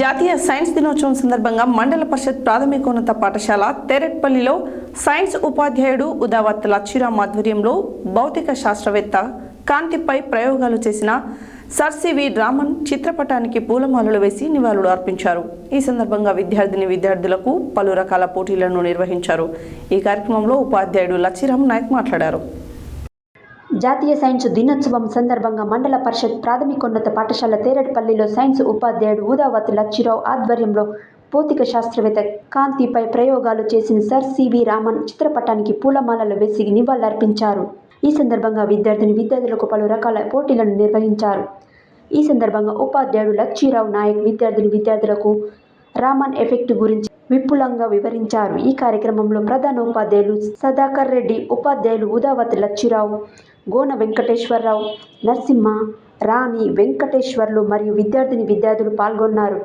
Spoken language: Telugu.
జాతీయ సైన్స్ దినోత్సవం సందర్భంగా మండల పరిషత్ ప్రాథమికోన్నత పాఠశాల తెరెట్పల్లిలో సైన్స్ ఉపాధ్యాయుడు ఉదావత్ లచ్చిరామ్ ఆధ్వర్యంలో భౌతిక శాస్త్రవేత్త కాంతిపై ప్రయోగాలు చేసిన సర్ సివి రామన్ చిత్రపటానికి పూలమాలలు వేసి నివాళులు అర్పించారు. ఈ సందర్భంగా విద్యార్థిని విద్యార్థులకు పలు రకాల పోటీలను నిర్వహించారు. ఈ కార్యక్రమంలో ఉపాధ్యాయుడు లచ్చిరామ్ నాయక్ మాట్లాడారు. జాతీయ సైన్స్ దినోత్సవం సందర్భంగా మండల పరిషత్ ప్రాథమికోన్నత పాఠశాల తేరడపల్లిలో సైన్స్ ఉపాధ్యాయుడు ఊదావతి లచ్చిరావు ఆధ్వర్యంలో భౌతిక శాస్త్రవేత్త కాంతిపై ప్రయోగాలు చేసిన సర్ సివి రామన్ చిత్రపటానికి పూలమాలలు వేసి నివాళులర్పించారు. ఈ సందర్భంగా విద్యార్థిని విద్యార్థులకు పలు రకాల పోటీలను నిర్వహించారు. ఈ సందర్భంగా ఉపాధ్యాయుడు లచ్చిరావు నాయక్ విద్యార్థిని విద్యార్థులకు రామన్ ఎఫెక్ట్ గురించి విపులంగా వివరించారు. ఈ కార్యక్రమంలో ప్రధాన ఉపాధ్యాయులు సదాకర్ రెడ్డి ఉపాధ్యాయులు ఉదావతి లచ్చిరావు గోన వెంకటేశ్వరరావు నరసింహ రాణి వెంకటేశ్వర్లు మరియు విద్యార్థిని విద్యార్థులు పాల్గొన్నారు.